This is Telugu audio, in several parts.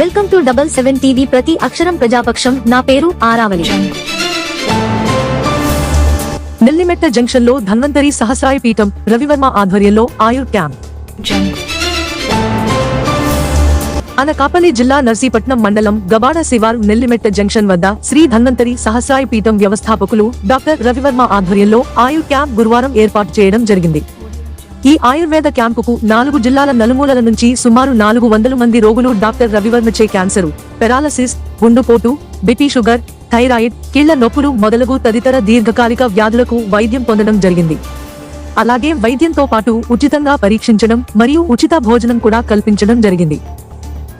Welcome to double seven TV ప్రతి అక్షరం ప్రజాపక్షం. నా పేరు ఆరావళి. నెల్లిమెట్ట జంక్షన్లో ధన్వంతరి సహస్రాయ పీఠం రవివర్మ ఆధ్వర్యంలో ఆయుర్ క్యాంప్. అనకాపల్లి జిల్లా నర్సీపట్నం మండలం గబాడ శివార్ నెల్లిమెట్ట జంక్షన్ వద్ద శ్రీ ధన్వంతరి సహస్రాయ పీఠం వ్యవస్థాపకులు డాక్టర్ రవివర్మ ఆధ్వర్యంలో ఆయుర్ క్యాంప్ గురువారం ఏర్పాటు చేయడం జరిగింది. ఈ ఆయుర్వేద క్యాంపుకు నాలుగు జిల్లాల నలుమూలల నుంచి సుమారు నాలుగు వందల మంది రోగులు డాక్టర్ రవివర్మచే క్యాన్సరు. పెరాలసిస్ గుండుపోటు బిపీ షుగర్ థైరాయిడ్ కీళ్ళ నొప్పులు మొదలగు తదితర దీర్ఘకాలిక వ్యాధులకు వైద్యం పొందడం జరిగింది. అలాగే వైద్యంతో పాటు ఉచితంగా పరీక్షించడం మరియు ఉచిత భోజనం కూడా కల్పించడం జరిగింది.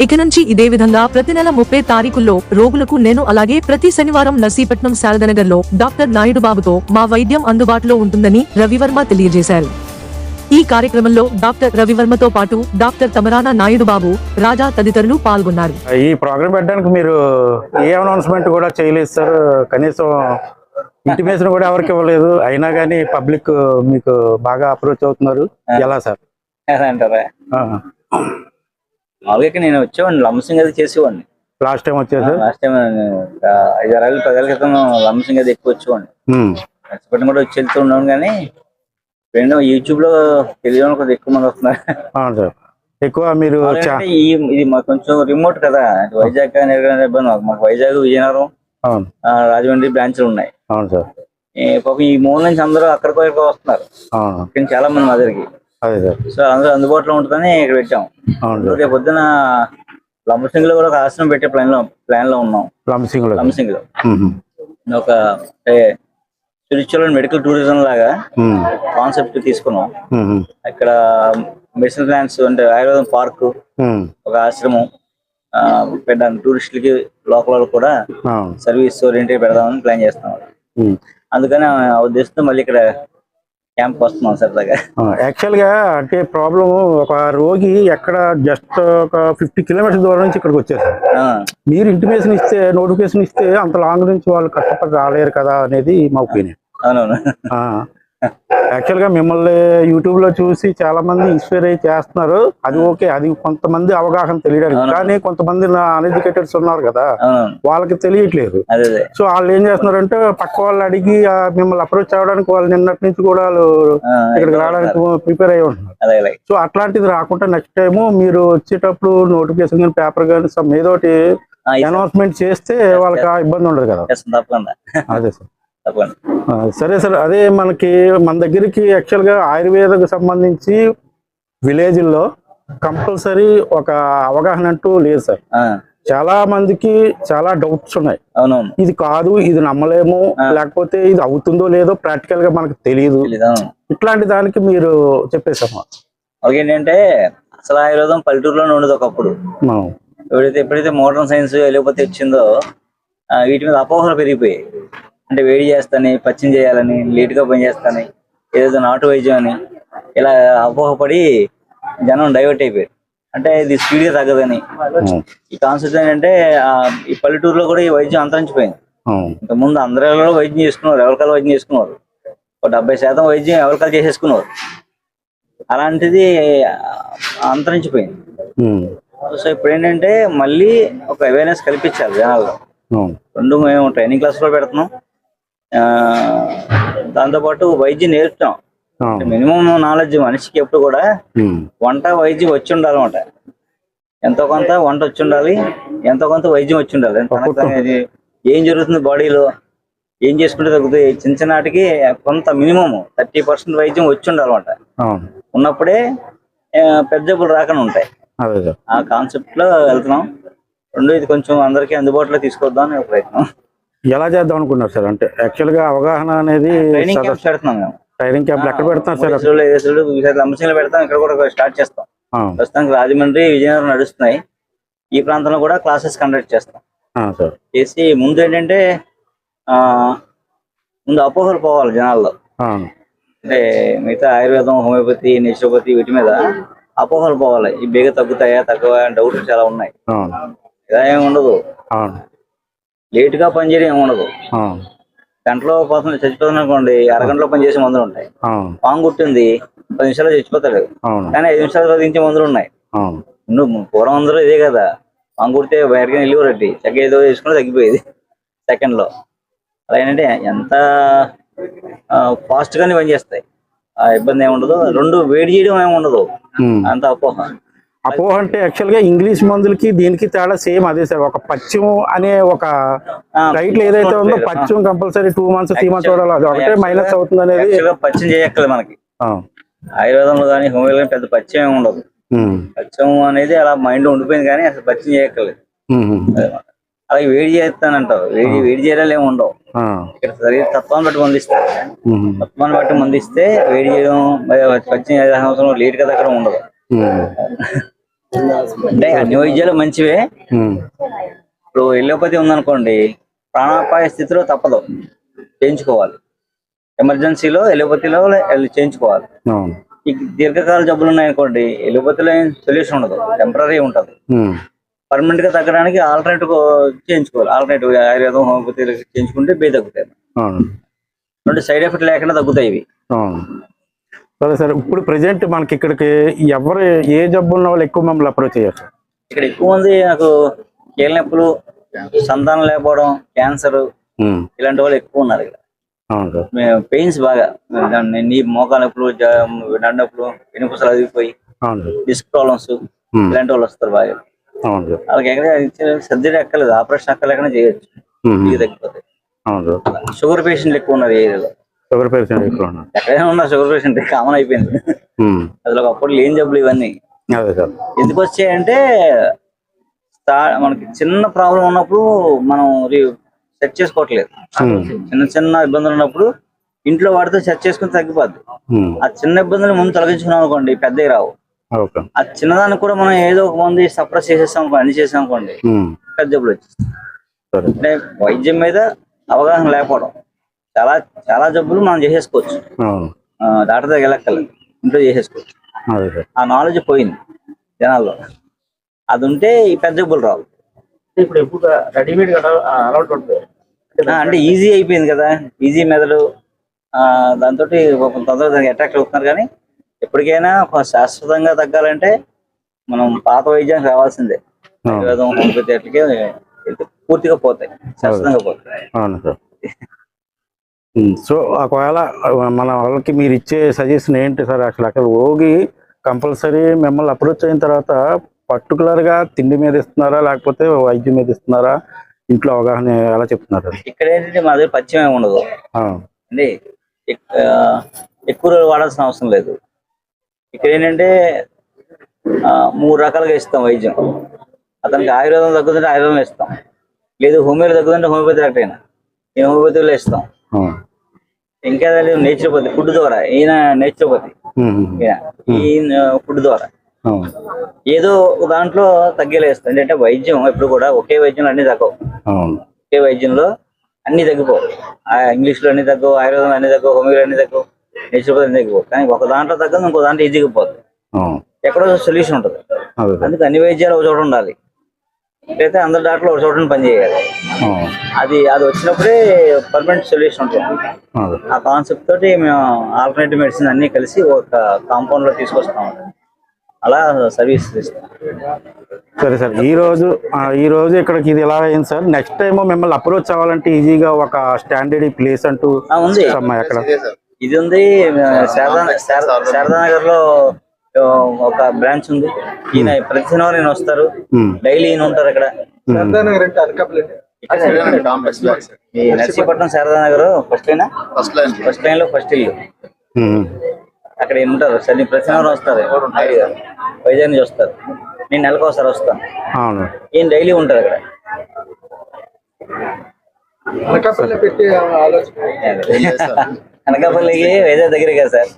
ఇక నుంచి ఇదే విధంగా ప్రతి నెల ముప్పై తారీఖుల్లో రోగులకు నేను అలాగే ప్రతి శనివారం నర్సీపట్నం శారదనగర్లో డాక్టర్ నాయుడు బాబుతో మా వైద్యం అందుబాటులో ఉంటుందని రవివర్మ తెలియజేశారు. ఈ కార్యక్రమంలో డాక్టర్ రవివర్మతో పాటు డాక్టర్ తమరాన నాయుడు బాబు రాజా తదితరులు పాల్గొన్నారు. ఈ ప్రోగ్రామ్ పెట్టడానికి మీరు ఏ అనౌన్స్మెంట్ కూడా చేయలేదు సార్. కనీసం ఇంటిమేషన్ కూడా ఎవరికి ఇవ్వలేదు. అయినా కానీ పబ్లిక్ మీకు బాగా అప్రోచ్ అవుతున్నారు. ఎలా సార్? మామూలుగా నేను వచ్చేవాడిని లంసింగ్ అది చేసేవాడిని. లాస్ట్ టైం వచ్చేది లాస్ట్ టైం ఐదు ఆరు పదేళ్ళ క్రితం లంసింగ్ అది ఎక్కువ వచ్చేవాడిని. కూడా వచ్చి వెళ్తూ ఉన్నాను కానీ రెండు యూట్యూబ్లో తెలియని కొద్దిగా ఎక్కువ మంది వస్తున్నారు. అవును సార్. ఎక్కువ మీరు చా- అంటే ఈ ఇది మాకు కొంచెం రిమోట్ కదా. అంటే వైజాగ్ కానీ ఇబ్బంది మాకు. మాకు వైజాగ్ విజయనగరం అవును. ఆ, రాజమండ్రి బ్రాంచ్లు ఉన్నాయి. అవును సార్. ఈ పాపం ఈ మూల నుంచి అందరూ అక్కడికో ఇక్కడ వస్తున్నారు. అవును. ఇక్కడ నుంచి చాలా మంది మా దగ్గరికి. అదే సార్. సో అందరూ అందుబాటులో ఉంటుందని ఇక్కడ పెట్టాం. అవును సార్. రేపు పొద్దున లంబసింగ్లో కూడా ఒక ఆశ్రమం పెట్టే ప్లాన్లో ప్లాన్లో ఉన్నాం. లంసింగ్లో. లంబసింగ్లో. ఒక స్పిరిచువల్ అండ్ మెడికల్ టూరిజం లాగా కాన్సెప్ట్ తీసుకున్నాం. ఉమ్, ఇక్కడ మెడిసిన్ ప్లాంట్స్ అంటే ఆయుర్వేదం పార్క్ ఉమ్, ఒక ఆశ్రమం ఆ, పెట్టడానికి టూరిస్టులకి లోకల్ కూడా సర్వీస్ ఓరియంటెడ్ పెడదామని ప్లాన్ చేస్తున్నాం. ఉమ్. అందుకని ఆ ఉద్దేశంతో మళ్ళీ ఇక్కడ క్యాంప్ వస్తున్నాం సరదాగా యాక్చువల్గా అంటే ప్రాబ్లం ఒక రోగి ఎక్కడ జస్ట్ ఒక ఫిఫ్టీ కిలోమీటర్స్ దూరం నుంచి ఇక్కడికి వచ్చారు మీరు ఇంటిమేషన్ ఇస్తే నోటిఫికేషన్ ఇస్తే అంత లాంగ్ నుంచి వాళ్ళు కష్టపడి రాలేరు కదా అనేది మా ఒపీనియన్. అవునవును. యాక్చువల్గా మిమ్మల్ని యూట్యూబ్లో చూసి చాలా మంది ఇన్స్పైర్ అయ్యి చేస్తున్నారు. అది ఓకే అది కొంతమంది అవగాహన తెలియడానికి. కానీ కొంతమంది అన్ఎడ్యుకేటెడ్స్ ఉన్నారు కదా. వాళ్ళకి తెలియట్లేదు. సో వాళ్ళు ఏం చేస్తున్నారంటే పక్క వాళ్ళు అడిగి మిమ్మల్ని అప్రోచ్ అవ్వడానికి వాళ్ళు నిన్నటి నుంచి కూడా వాళ్ళు ఇక్కడికి రావడానికి ప్రిపేర్ అయ్యి ఉంటున్నారు. సో అట్లాంటిది రాకుండా నెక్స్ట్ టైం మీరు వచ్చేటప్పుడు నోటిఫికేషన్ కానీ పేపర్ కానీ ఆ, ఈ అనౌన్స్మెంట్ చేస్తే వాళ్ళకి ఆ ఇబ్బంది ఉండదు కదా. అదే సార్. సరే సార్ అదే మనకి మన దగ్గరికి యాక్చువల్గా ఆయుర్వేదకు సంబంధించి విలేజ్లో కంపల్సరీ ఒక అవగాహన అంటూ లేదు సార్. చాలా మందికి చాలా డౌట్స్ ఉన్నాయి. అవునవును. ఇది కాదు ఇది నమ్మలేము లేకపోతే ఇది అవుతుందో లేదో ప్రాక్టికల్గా మనకు తెలియదు ఇట్లాంటి దానికి మీరు చెప్పేసామా ఏంటంటే అసలు ఆయుర్వేదం పల్లెటూరులోనే ఉండదు ఒకప్పుడు. ఎప్పుడైతే ఎప్పుడైతే మోడర్న్ సైన్స్ వెళ్ళిపోతే వచ్చిందో వీటి మీద అపోహలు పెరిగిపోయాయి. అంటే వేడి చేస్తాని పచ్చిం చేయాలని లేటుగా పని చేస్తాని ఏదో నాటు వైద్యం అని ఇలా అపోహపడి జనం డైవర్ట్ అయిపోయారు. అంటే ఇది స్పీడ్గా తగ్గదని. ఈ కాన్సెప్ట్ ఏంటంటే ఈ పల్లెటూరులో కూడా ఈ వైద్యం అంతరించిపోయింది. ఇంత ముందు అందరిలో వైద్యం చేసుకున్నారు ఎవరికాల వైద్యం చేసుకున్నారు? ఒక డెబ్బై శాతం వైద్యం ఎవరికాల చేసేసుకున్నారు? అలాంటిది అంతరించిపోయింది. సో ఇప్పుడు ఏంటంటే మళ్ళీ ఒక అవేర్నెస్ కల్పించాలి జనాల్లో. రెండు మేము ట్రైనింగ్ క్లాస్లో పెడుతున్నాం. దాంతోపాటు వైద్యం నేర్పుతాం. మినిమం నాలెడ్జ్ మనిషికి ఎప్పుడు కూడా వంట వైద్యం వచ్చి ఉండాలన్నమాట ఎంతో కొంత వంట వచ్చి ఉండాలి ఎంతో కొంత వైద్యం వచ్చి ఉండాలి ఏం జరుగుతుంది బాడీలో ఏం చేసుకుంటే తగ్గుతుంది చిన్న చిన్నటికి కొంత మినిమం థర్టీ పర్సెంట్ వైద్యం వచ్చి ఉండాలన్నమాట ఉన్నప్పుడే పెద్ద జబ్బులు రాకుండా ఉంటాయి. ఆ కాన్సెప్ట్లో వెళ్తున్నాం. రెండు ఇది కొంచెం అందరికీ అందుబాటులో తీసుకొద్దాం అనే ప్రయత్నం. ఎలా చేద్దాం అనుకున్నారు సార్? అంటే యాక్చువల్గా అవగాహన అనేది ట్రైనింగ్ క్యాంప్ ఎక్కడ పెడతాం సార్? లంబసింగిలో పెడతాం. ఇక్కడ కూడా స్టార్ట్ చేస్తాం. ప్రస్తుతానికి రాజమండ్రి విజయనగరం నడుస్తున్నాయి. ఈ ప్రాంతంలో కూడా క్లాసెస్ కండక్ట్ చేస్తాం. చేసి ముందు ఏంటంటే ఆ ముందు అపోహలు పోవాలి జనాల్లో. అంటే మిగతా ఆయుర్వేదం హోమియోపతి నేచురోపతి వీటి మీద అపోహలు పోవాలి. ఈ బేగ తగ్గుతాయా తగ్గవా డౌట్లు చాలా ఉన్నాయి. ఇలా ఏమి ఉండదు. లేట్గా పనిచేయడం ఏమి ఉండదు. గంటలో పోతుంది చచ్చిపోతుంది అనుకోండి అరగంటలో పనిచేసే మందులు ఉంటాయి. పాము కుట్టింది పది నిమిషాలు చచ్చిపోతాడు. కానీ ఐదు నిమిషాలు దించే మందులు ఉన్నాయి. నువ్వు పూర్వం అందరూ ఇదే కదా. మంగుడితే బయటకి వెళ్ళిపోరట్టి చక్క ఏదో వేసుకుని తగ్గిపోయేది. సెకండ్లో అలా ఏంటంటే ఎంత ఫాస్ట్ గానే పనిచేస్తాయి ఆ ఇబ్బంది ఏమి ఉండదు. రెండు వేడి చేయడం ఏమి ఉండదు. అంత అపోహ. అపోహ అంటే యాక్చువల్గా ఇంగ్లీష్ మందులకి దీనికి తేడా సేమ్ అదే సార్ ఒక పచ్చం అనే ఒక ఆ, టైటిల్ ఏదైతే ఉందో పచ్చం compulsory two months three months చూడాలి అది ఒకటే మైనస్ అవుతుంది అనేది పచ్చం చేయక్కర్లేదు మనకి. ఆయుర్వేదంలో కానీ హోమియోలో పెద్ద పచ్చం ఏమి ఉండదు. పచ్చం అనేది అలా మైండ్ ఉండిపోయింది కానీ అసలు పచ్చం చేయక్కర్లేదు. అలాగే వేడి చేస్తానంటావు వేడి వేడి చేయడాలు ఏమి ఉండవు. ఇక్కడ శరీర తత్వాన్ని బట్టి మందిస్తారు. తత్వాన్ని బట్టి మందిస్తే వేడి చేయడం పచ్చం లేట్ కదా దగ్గర ఉండదు. అంటే అన్ని వైద్యాలు మంచివే. ఇప్పుడు ఎల్లోపతి ఉందనుకోండి ప్రాణాపాయ స్థితిలో తప్పదు. చేయించుకోవాలి. ఎమర్జెన్సీలో ఎల్లోపతిలో చేయించుకోవాలి. ఈ దీర్ఘకాల జబ్బులు ఉన్నాయనుకోండి ఎల్లోపతిలో ఏం సొల్యూషన్ ఉండదు. టెంపరీ ఉంటుంది. పర్మనెంట్గా తగ్గడానికి ఆల్టర్నేటివ్ చేయించుకోవాలి. ఆల్టర్నేటివ్ ఆయుర్వేదం హోమియోపతి చేయించుకుంటే బే తగ్గుతాయి. రెండు సైడ్ ఎఫెక్ట్ లేకుండా తగ్గుతాయి ఇవి. సరే సరే. ఇప్పుడు ప్రజెంట్ మనకి ఇక్కడికి ఎవరు ఏ జబ్బు ఉన్న వాళ్ళు ఎక్కువ మమ్మల్ని అప్రోచ్ అయ్యారు సార్ ఇక్కడ ఎక్కువ మంది నాకు కీళ్ళ నొప్పులు సంతానం లేకపోవడం క్యాన్సర్ ఉమ్. ఇలాంటి వాళ్ళు ఎక్కువ ఉన్నారు ఇక్కడ. అవును. సార్ పెయిన్స్ బాగా. దాన్ని నీ మోకాల నొప్పులు జ- నొప్పులు వెనుకసలు అదిగిపోయి అవును. Sir disc problems um. ఇలాంటి వాళ్ళు వస్తారు బాగా. అవును. సార్ వాళ్ళకి ఎక్కడ సర్జరీ ఎక్కలేదు ఆపరేషన్ ఎక్కలేకనే చేయొచ్చు. ఉమ్. ఇది తగ్గిపోతాయి. అవును. సార్ షుగర్ పేషెంట్లు ఎక్కువ ఉన్నారు ఈ ఏరియాలో. షుగర్ పేషెంట్ ఎక్కువ ఉన్నారు. ఎక్కడైనా ఉన్నారు షుగర్ పేషెంట్ కామన్ అయిపోయింది. అసలు ఒకప్పుడు లేని జబ్బులు ఇవన్నీ. అదే సార్. ఎందుకు వచ్చాయంటే మనకి చిన్న ప్రాబ్లం ఉన్నప్పుడు మనం సెట్ చేసుకోవట్లేదు. చిన్న చిన్న ఇబ్బందులు ఉన్నప్పుడు ఇంట్లో వాడితే సెట్ చేసుకుని తగ్గిపోద్ది. ఆ చిన్న ఇబ్బందులు ముందు తొలగించుకున్నాం అనుకోండి పెద్దవి రావు. ఆ చిన్నదానికి కూడా మనం ఏదో ఒక మంది సప్రెస్ చేసేస్తాం అనుకో, అన్ని చేసాం అనుకోండి. పెద్ద జబ్బులు వచ్చేస్తాయి. వైద్యం మీద అవగాహన లేకపోవడం. చాలా చాలా జబ్బులు మనం చేసేసుకోవచ్చు. డాక్టర్ దగ్గర వెళ్ళక్కర్లేదు ఇంట్లో చేసేసుకోవచ్చు. ఆ నాలెడ్జ్ పోయింది జనాల్లో. అది ఉంటే ఈ పెద్ద జబ్బులు రావు. ఇప్పుడు ఎక్కువగా రెడీమేడ్ కదా అలవాటు ఉంటుంది అంటే ఈజీ అయిపోయింది కదా. ఈజీ మెథడ్ దాంతో తొందరగా దానికి అట్రాక్ట్ అవుతున్నారు కానీ ఎప్పటికైనా ఒక శాశ్వతంగా తగ్గాలంటే మనం పాత వైద్యానికి రావాల్సిందే. ఆయుర్వేదం హోమియోపతి పూర్తిగా పోతాయి. శాశ్వతంగా పోతాయి. సో ఒకవేళ మన వాళ్ళకి మీరు ఇచ్చే సజెషన్ ఏంటి సార్? అసలు అక్కడ ఓగి కంపల్సరీ మిమ్మల్ని అప్రోచ్ అయిన తర్వాత పర్టికులర్గా తిండి మీద ఇస్తున్నారా? లేకపోతే వైద్యం మీద ఇస్తున్నారా? ఇంట్లో అవగాహన ఎలా చెప్తున్నారు? ఇక్కడ ఏంటంటే మా దగ్గర పచ్చిమ ఉండదు. అండి ఎక్కువ రోజులు వాడాల్సిన అవసరం లేదు. ఇక్కడ ఏంటంటే మూడు రకాలుగా ఇస్తాం వైద్యం. అతనికి ఆయుర్వేదం తగ్గుతుంటే ఆయుర్వేదం ఇస్తాం. లేదు హోమియోలో తగ్గుతుంటే హోమియోపతి డాక్టర్ అయినా. నేను హోమియోపతిలో ఇస్తాం. ఇంకా నేచురోపతి ఫుడ్ ద్వారా. ఈయన నేచురోపతి. ఈయన. ఫుడ్ ద్వారా. ఏదో ఒక దాంట్లో తగ్గేలా ఇస్తాం ఏంటంటే వైద్యం ఎప్పుడు కూడా ఒకే వైద్యంలో అన్ని తగ్గవు. ఒకే వైద్యంలో అన్ని తగ్గిపోవు. ఆ ఇంగ్లీష్లో అన్ని తగ్గవు ఆయుర్వేదం అన్ని తగ్గవు హోమియోలో అన్ని తగ్గవు నేచురోపతి అన్ని తగ్గిపోవు. కానీ ఒక దాంట్లో తగ్గదు ఇంకో దాంట్లో ఈజీగా పోతుంది. ఎక్కడో సొల్యూషన్ ఉంటుంది. అందుకు అన్ని వైద్యాలు ఒక చోట ఉండాలి. అయితే అందరు డాక్టర్లు ఒక చోట పని చేయాలి. అవును అది అది వచ్చినప్పుడే పర్మనెంట్ సొల్యూషన్ ఉంటుంది. ఆ కాన్సెప్ట్ తోటి మేము ఆల్టర్నేటివ్ మెడిసిన్ అన్ని కలిసి ఒక కాంపౌండ్లో తీసుకొస్తాం. అలా సర్వీస్ ఇస్తాం సరే సార్ ఈ రోజు ఆ, ఈ రోజు ఇక్కడికి ఇది ఎలా అయింది సార్? నెక్స్ట్ టైం మిమ్మల్ని అప్రోచ్ అవ్వాలంటే ఈజీగా ఒక స్టాండర్డ్ ప్లేస్ అంటూ ఉంది. అమ్మా ఎక్కడ ఇది ఉంది శారదా శారదా శారదా నగర్లో ఒక బ్రాంచ్ ఉంది. ఈయన ప్రతి శనివారం ఈయన వస్తారు. ఉమ్. డైలీ ఈయన ఉంటారు ఇక్కడ నగర్ అంటే Anakapalli Narsipatnam Sharada Nagar first line? First line. First లైన్లో ఫస్ట్ ఇల్లు. అక్కడ ఈయన ఉంటారు. శని ప్రతి శనివారం వస్తారు. వైజాగ్ నుంచి వస్తారు. నేను నెలకు ఒకసారి వస్తాను. అవును. ఈయన డైలీ ఉంటారు అక్కడ. అనకాపల్లికి వైజాగ్ దగ్గరే కదా సార్.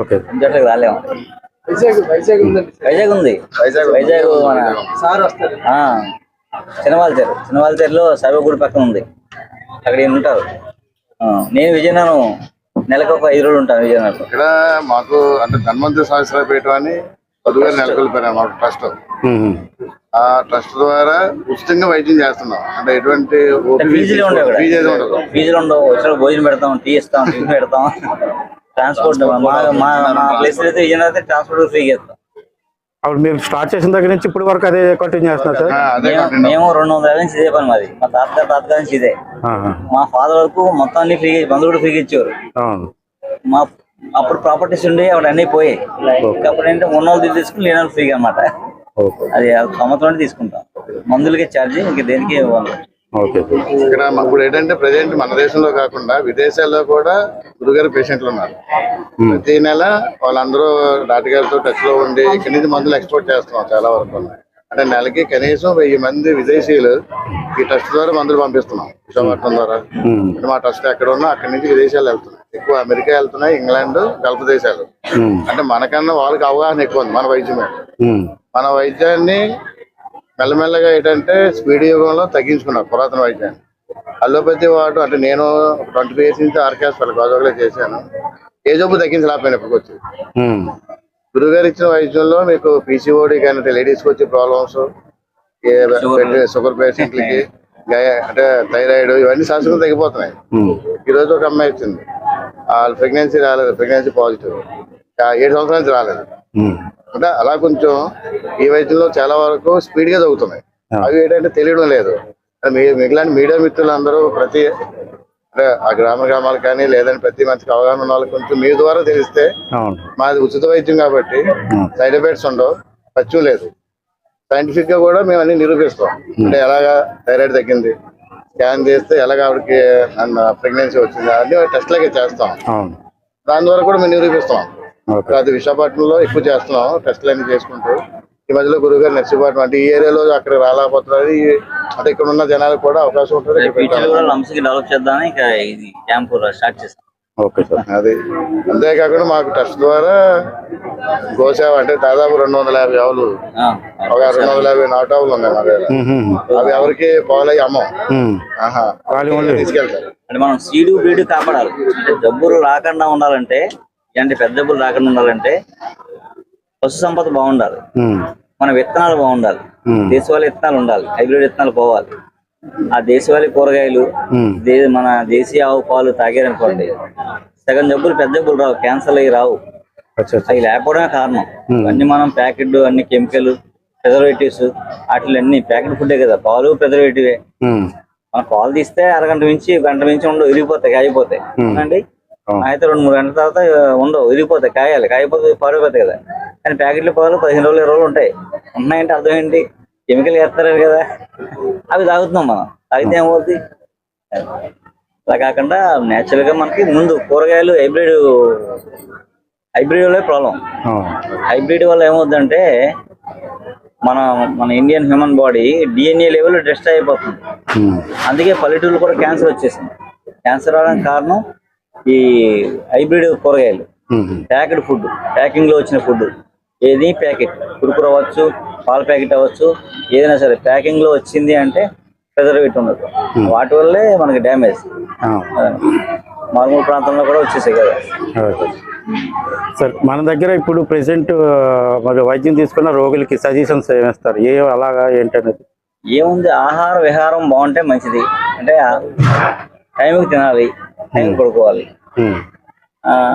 ఓకే. ఇంకోట్లకి రాలేము. వైజాగ్ వైజాగ్ ఉంది. వైజాగ్ వైజాగ్ మన సార్ వస్తారు. ఆ, చినవాల్తేరు చినవాల్తేరులో గుడి పక్కన ఉంది. అక్కడ ఉంటారు. నేను విజయనగరం నెలకు ఒక ఐదు రోజులు ఉంటాను విజయనగరం ఇక్కడ మాకు అంటే ధన్వంతరి సహస్రపేట అని పదుగారు నెలకొల్పారు మాకు ట్రస్ట్. ఆ ట్రస్ట్ ద్వారా ఉచితంగా వైద్యం చేస్తున్నాం. అంటే ఎటువంటి ఫీజులు ఉండవు ఫీజులు ఉండవు. వచ్చిన భోజనం పెడతాం టీ ఇస్తాం టిఫిన్ పెడతాం. ట్రాన్స్పోర్ట్ మా ప్లేస్ అయితే విజయనగరం ట్రాన్స్పోర్ట్ ఫ్రీగా ఇస్తాం. అప్పుడు మీరు స్టార్ట్ చేసిన దగ్గర నుంచి ఇప్పటి వరకు అదే కంటిన్యూ చేస్తున్నారు సార్ మేము- కంటిన్యూ మేము రెండు వందల నుంచి ఇదే పని మాది. మా తాతగారు తాతగారి నుంచి ఇదే. మా ఫాదర్ వరకు మొత్తం అన్ని ఫ్రీ మందులు కూడా ఫ్రీగా ఇచ్చేవారు. అవును. మా అప్పుడు ప్రాపర్టీస్ ఉండే అప్పుడు అన్ని పోయాయి. అప్పుడు ఏంటంటే ఉన్న వాళ్ళు తీసుకుని లేని వాళ్ళు ఫ్రీగా అనమాట ఓకే. అది సంవత్సరం తీసుకుంటాం. మందులకి ఛార్జ్ ఇంక దేనికి ఇవ్వాలి ఓకే ఇక్కడ ఇప్పుడు ఏంటంటే ప్రజెంట్ మన దేశంలో కాకుండా విదేశాల్లో కూడా గురుగారు పేషెంట్లు ఉన్నారు. ప్రతి నెల వాళ్ళందరూ డాక్టర్ గారితో టచ్లో ఉండి ఇక్కడి నుంచి మందులు ఎక్స్పోర్ట్ చేస్తున్నాం చాలా వరకు. అంటే నెలకి కనీసం వెయ్యి మంది విదేశీయులు ఈ ట్రస్ట్ ద్వారా మందులు పంపిస్తున్నాం విశాఖపట్నం ద్వారా. మా ట్రస్ట్ ఎక్కడ ఉన్నా అక్కడి నుంచి విదేశాలు వెళ్తున్నాయి. ఎక్కువ అమెరికా వెళ్తున్నాయి ఇంగ్లాండ్ గల్ఫ్ దేశాలు. అంటే మనకన్నా వాళ్ళకి అవగాహన ఎక్కువ ఉంది మన వైద్యం. మన వైద్యాన్ని మెల్లమెల్లగా ఏంటంటే స్పీడ్ యుగంలో తగ్గించుకున్నారు పురాతన వైద్యాన్ని. అల్లోపతి వాడు అంటే నేను ట్వంటీ ఫైవ్ ఇయర్స్ నుంచి ఆర్కేస్ట్రాల్ గోదావరిలో చేశాను. ఏ జబ్బు తగ్గించలేకపోయాను ఇప్పటికి వచ్చి. ఉమ్. గురుగారు ఇచ్చిన వైద్యంలో మీకు పీసీఓడి కానీ లేడీస్కి వచ్చే ప్రాబ్లమ్స్ షుగర్ పేషెంట్లకి అంటే థైరాయిడ్ ఇవన్నీ శాశ్వతం తగ్గిపోతున్నాయి. ఈ రోజు ఒక అమ్మాయి వచ్చింది. వాళ్ళు ప్రెగ్నెన్సీ రాలేదు ప్రెగ్నెన్సీ పాజిటివ్. ఏడు సంవత్సరాల నుంచి రాలేదు. అంటే అలా కొంచెం ఈ వైద్యంలో చాలా వరకు స్పీడ్గా తగ్గుతున్నాయి అవి ఏంటంటే తెలియడం లేదు. మిగిలిన మీడియా మిత్రులు అందరూ ప్రతి అంటే ఆ గ్రామ గ్రామాలు కానీ లేదంటే ప్రతి మంచికి అవగాహన ఉన్న వాళ్ళకి కొంచెం మీ ద్వారా తెలిస్తే మాది ఉచిత వైద్యం కాబట్టి సైడ్ ఎఫెక్ట్స్ ఉండవు ఖర్చు లేదు. సైంటిఫిక్గా కూడా మేము అన్ని నిరూపిస్తాం. అంటే ఎలాగా థైరాయిడ్ తగ్గింది స్కాన్ చేస్తే ఎలాగ ఆవిడకి ప్రెగ్నెన్సీ వచ్చింది అన్ని టెస్ట్ లాగే చేస్తాం దాని ద్వారా కూడా మేము నిరూపిస్తాం. అది విశాఖపట్నంలో ఎక్కువ చేస్తున్నాం టెస్ట్లు అన్ని చేసుకుంటూ. ఈ మధ్యలో గురుగారు నర్సీపట్నం అంటే ఈ ఏరియాలో అక్కడ రాలేకపోతున్నారు. అంటే ఇక్కడ ఉన్న జనాలకు కూడా అవకాశం ఉంటుంది. డెవలప్ చేద్దామని ఇక ఇది క్యాంప్ స్టార్ట్ చేస్తాం. Okay sir. అది. అంతేకాకుండా మాకు టెస్ట్ ద్వారా గోసేవ అంటే దాదాపు రెండు వందల యాభై ఆవులు ఆ, ఒక రెండు వందల యాభై నాటు ఆవులు ఉన్నాయి మా దగ్గర. అవి ఎవరికి అమ్మం. ఆహా. ఖాళీ ఉంది. తీసుకెళ్తారు. అంటే మనం సీడు బ్రీడ్ కాపాడాలి. అంటే జబ్బులు రాకుండా ఉండాలంటే ఇలాంటి పెద్ద జబ్బులు రాకుండా ఉండాలంటే పశు సంపద బాగుండాలి. మన విత్తనాలు బాగుండాలి. దేశవాళీ విత్తనాలు ఉండాలి. హైబ్రిడ్ విత్తనాలు పోవాలి. ఆ దేశవాళీ కూరగాయలు మన దేశీయ ఆవు పాలు తాగారనుకోండి సగం జబ్బులు పెద్ద జబ్బులు రావు క్యాన్సర్ అవి రావు. అవి లేకపోవడమే కారణం. అన్ని మనం ప్యాకెట్ అన్ని కెమికల్ ప్రిజర్వేటివ్స్ అన్ని ప్యాకెట్ ఫుడ్డే కదా. పాలు ప్రిజర్వేటివే. మనం పాలు తీస్తే అరగంట నుంచి గంట నుంచి ఉండవు విరిగిపోతాయి అవును. అయితే రెండు మూడు గంటల తర్వాత ఉండవు విరిగిపోతాయి కాయాలి. కాయపోతే పారిపోతాయి కదా. కానీ ప్యాకెట్ల పాలు పదిహేను రోజులు ఇరవై రోజులు ఉంటాయి. ఉన్నాయంటే అర్థం ఏంటి? కెమికల్ వేస్తారు కదా. అవి తాగుతున్నాం మనం. తాగితే ఏమవుతుంది అలా కాకుండా నేచురల్గా మనకి ముందు కూరగాయలు హైబ్రిడ్ హైబ్రిడ్ వల్లే ప్రాబ్లం. హైబ్రిడ్ వల్ల ఏమవుతుందంటే మన మన Indian human body DNA level destroy అయిపోతుంది. అందుకే పల్లెటూరు కూడా క్యాన్సర్ వచ్చేసింది. క్యాన్సర్ రావడానికి కారణం ఈ హైబ్రిడ్ కూరగాయలు. ఉమ్. ప్యాకెట్ ఫుడ్ ప్యాకింగ్లో వచ్చిన ఫుడ్. ఏది? ప్యాకెట్. కురుకురు అవ్వచ్చు పాల ప్యాకెట్ అవ్వచ్చు ఏదైనా సరే. ప్యాకింగ్లో వచ్చింది అంటే ప్రిజర్వేటివ్ ఉండదు. వాటి వల్లే మనకి డ్యామేజ్. మారుమూల ప్రాంతంలో కూడా వచ్చేసాయి కదా. సార్ మన దగ్గర ఇప్పుడు ప్రెసెంట్ మరి వైద్యం తీసుకున్న రోగులకి సజెషన్స్ ఏమిస్తారు? ఏ అలాగా ఏంటనేది? ఏముంది? ఆహార విహారం బాగుంటే మంచిది. అంటే టైంకి తినాలి టైంకి పడుకోవాలి.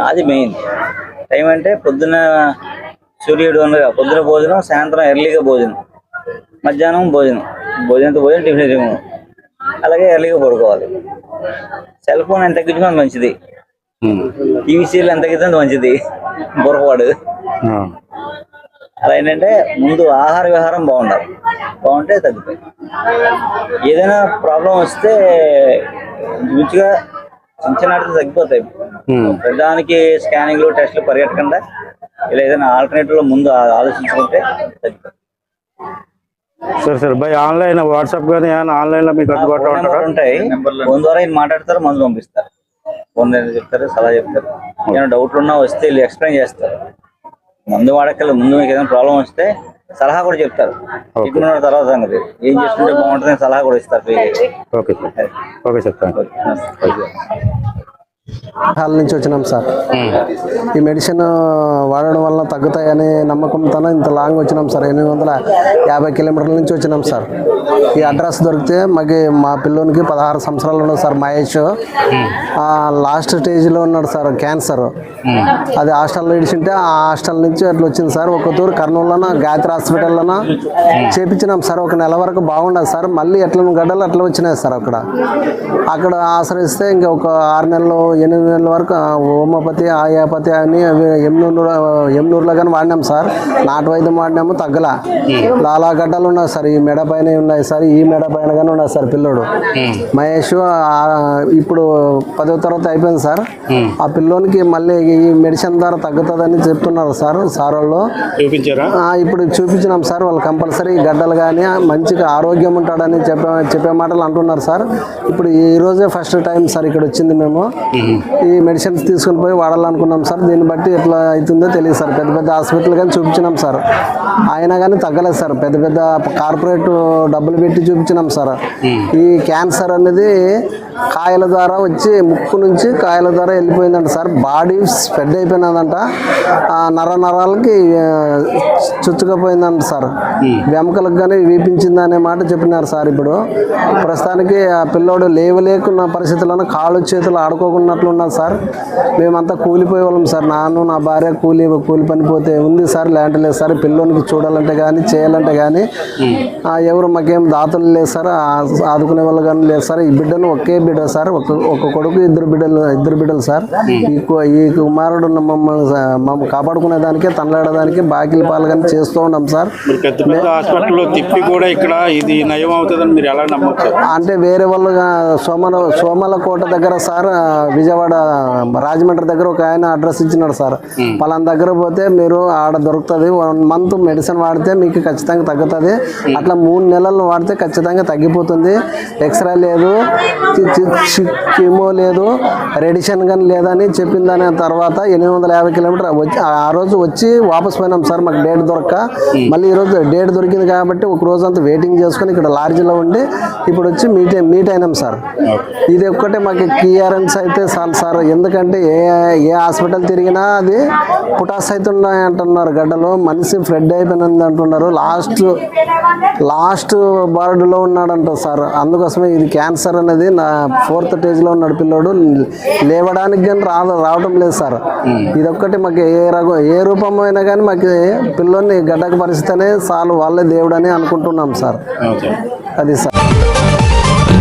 అది మెయిన్. టైం అంటే పొద్దున సూర్యుడు ఉండగా పొద్దున భోజనం సాయంత్రం ఎర్లీగా భోజనం మధ్యాహ్నం భోజనం. భోజనంతో భోజనం టిఫిన్ తినడం అలాగే ఎర్లీగా పడుకోవాలి. సెల్ ఫోన్ ఎంత తగ్గించుకున్నా మంచిది. టీవీ సీరియల్ ఎంత తగ్గించుకుంటే మంచిది. బుర్రపాడు. అలా ఏంటంటే ముందు ఆహార విహారం బాగుండాలి. బాగుంటే తగ్గుతాయి ఏదైనా ప్రాబ్లం వస్తే మంచిగా చిన్న తగ్గిపోతాయి. ప్రధానికి స్కానింగ్లు టెస్ట్లు పరిగెట్టకుండా ఇలా ఏదైనా ఆల్టర్నేటివ్లో ముందు ఆలోచించుకుంటే తగ్గిపోతాయి సరే సరే. బై ఆన్లైన్ వాట్సాప్ కానీ ఏమైనా ఆన్లైన్లో మీకు అందుబాటులో ఉంటాయి. ఫోన్ ద్వారా ఈయన మాట్లాడతారు మందు పంపిస్తారు. ఫోన్ చెప్తారు సలహా చెప్తారు. ఏమైనా డౌట్లు ఉన్నా వస్తే వీళ్ళు ఎక్స్ప్లెయిన్ చేస్తారు. మందు వాడకల ముందు మీకు ఏదైనా ప్రాబ్లం వస్తే సలహా కూడా చెప్తారు. ఉన్న తర్వాత సంగతి. ఏం చేసుకుంటే బాగుంటుంది సలహా కూడా ఇస్తారు. Okay sir. Okay sir thank you okay. Hall నుంచి వచ్చినాం సార్. ఈ మెడిసిన్ వాడడం వల్ల తగ్గుతాయని నమ్మకంతో ఇంత లాంగ్ వచ్చినాం సార్. ఎనిమిది వందల యాభై కిలోమీటర్ల నుంచి వచ్చినాం సార్. ఈ అడ్రస్ దొరికితే మాకు మా పిల్లోనికి పదహారు సంవత్సరాలు ఉన్నాడు సార్ మహేష్. లాస్ట్ స్టేజ్లో ఉన్నాడు సార్ క్యాన్సర్. అది హాస్టల్లో ఇడిచింటే ఆ హాస్టల్ నుంచి అట్లా వచ్చింది సార్. ఒక తూరు కర్నూలులోన గాయత్రి హాస్పిటల్లోన చేపించినాం సార్. ఒక నెల వరకు బాగుండదు సార్. మళ్ళీ ఎట్లను గడ్డలు అట్లా వచ్చినాయి సార్ అక్కడ. అక్కడ ఆశ్రయిస్తే ఇంకా ఒక ఆరు నెలలు ఎనిమిది నెలల వరకు ఆ హోమియోపతి ఆయాపతి అని ఎమ్నూరు ఎమ్నూరులో కానీ వాడినాం సార్. నాటు వైద్యం వాడినాము తగ్గల. లాలా గడ్డలు ఉన్నాయి సార్ ఈ మెడ పైన ఉన్నాయి సార్ ఈ మెడ పైన కానీ ఉన్నాయి సార్ పిల్లోడు. మహేష్ ఇప్పుడు పదో తరగతి అయిపోయింది సార్. ఆ పిల్లోనికి మళ్ళీ ఈ మెడిసిన్ ద్వారా తగ్గుతుందని చెప్తున్నారు సార్ సార్ వాళ్ళు. ఇప్పుడు చూపించినాం సార్ వాళ్ళు కంపల్సరీ గడ్డలు కానీ మంచిగా ఆరోగ్యం ఉంటాడని చెప్పే చెప్పే మాటలు అంటున్నారు సార్. ఇప్పుడు ఈ రోజే ఫస్ట్ టైం సార్ ఇక్కడ వచ్చింది మేము. ఈ మెడిసిన్స్ తీసుకుని పోయి వాడాలనుకున్నాం సార్. దీన్ని బట్టి ఎట్లా అవుతుందో తెలియదు సార్. పెద్ద పెద్ద హాస్పిటల్ కానీ చూపించినాం సార్. అయినా కానీ తగ్గలేదు సార్. పెద్ద పెద్ద కార్పొరేట్ డబ్బులు పెట్టి చూపించినాం సార్. ఈ క్యాన్సర్ అనేది కాయల ద్వారా వచ్చి ముక్కు నుంచి కాయల ద్వారా వెళ్ళిపోయిందంట సార్. బాడీ స్ప్రెడ్ అయిపోయినదంట. ఆ నర నరాలకి చుచ్చుకుపోయిందంట సార్. వెమకలకు కానీ వీపించింది అనే మాట చెప్పినారు సార్ ఇప్పుడు. ప్రస్తుతానికి ఆ పిల్లోడు లేవలేకున్న పరిస్థితుల్లో కాళ్ళు చేతులు ఆడుకోకున్నట్లు ఉన్నది సార్. మేమంతా కూలిపోయే వాళ్ళం సార్. నాను నా భార్య కూలి కూలి పని పోతే ఉంది సార్. ల్యాండ్ లేదు సార్. పిల్లోనికి చూడాలంటే కానీ చేయాలంటే కానీ ఎవరు మాకేం దాతలు లేదు సార్. ఆదుకునే వాళ్ళు కానీ లేదు సార్. ఈ బిడ్డను ఒకే బిడ్డ సార్. ఒక ఒక కొడుకు ఇద్దరు బిడ్డలు ఇద్దరు బిడ్డలు సార్. ఈ కుమారుడు మమ్మల్ని మమ్మల్ని కాపాడుకునే దానికే తనలాడడానికి బాకీల పాలు కానీ చేస్తూ ఉన్నాం సార్. మీరు పెద్ద పెద్ద హాస్పిటల్లో తిప్పి కూడా ఇక్కడ ఇది నయం అవుతుందని మీరు ఎలా నమ్మొచ్చు? అంటే వేరే వాళ్ళు సోమల సోమల కోట దగ్గర సార్ విజయవాడ రాజమండ్రి దగ్గర ఒక ఆయన అడ్రస్ ఇచ్చినాడు సార్. పలానా దగ్గర పోతే మీరు ఆడ దొరుకుతుంది. వన్ మంత్ మెడిసిన్ వాడితే మీకు ఖచ్చితంగా తగ్గుతుంది. అట్లా మూడు నెలలు వాడితే ఖచ్చితంగా తగ్గిపోతుంది. ఎక్స్రే లేదు కీమో లేదు రెడిషన్ కానీ లేదని చెప్పిన దాని తర్వాత ఎనిమిది వందల యాభై కిలోమీటర్ వచ్చి ఆ రోజు వచ్చి వాపస్ పోయినాం సార్. మాకు డేట్ దొరక్క. మళ్ళీ ఈరోజు డేట్ దొరికింది కాబట్టి ఒక రోజు అంతా వెయిటింగ్ చేసుకొని ఇక్కడ లాడ్జ్లో ఉండి ఇప్పుడు వచ్చి మీట్ మీట్ అయినాం సార్. ఇది ఒక్కటే మాకు క్లియరెన్స్ అయితే చాలు సార్ ఎందుకంటే ఏ ఏ హాస్పిటల్ తిరిగినా అది పుటాస్ అవుతున్నాయి అంటున్నారు గడ్డలు. మనిషి ఫ్రెడ్ అయిపోయినది అంటున్నారు. లాస్ట్ లాస్ట్ బార్డులో ఉన్నాడంట సార్. అందుకోసమే ఇది క్యాన్సర్ అనేది నా ఫోర్త్ స్టేజ్లో ఉన్నాడు పిల్లోడు. లేవడానికి కానీ రాదు రావటం లేదు సార్. ఇదొక్కటి మాకు ఏ రకం ఏ రూపం అయినా కానీ మాకు పిల్లోని గడ్డకు పరిస్థితినే చాలు. వాళ్ళే దేవుడు అని అనుకుంటున్నాం సార్. అది సార్.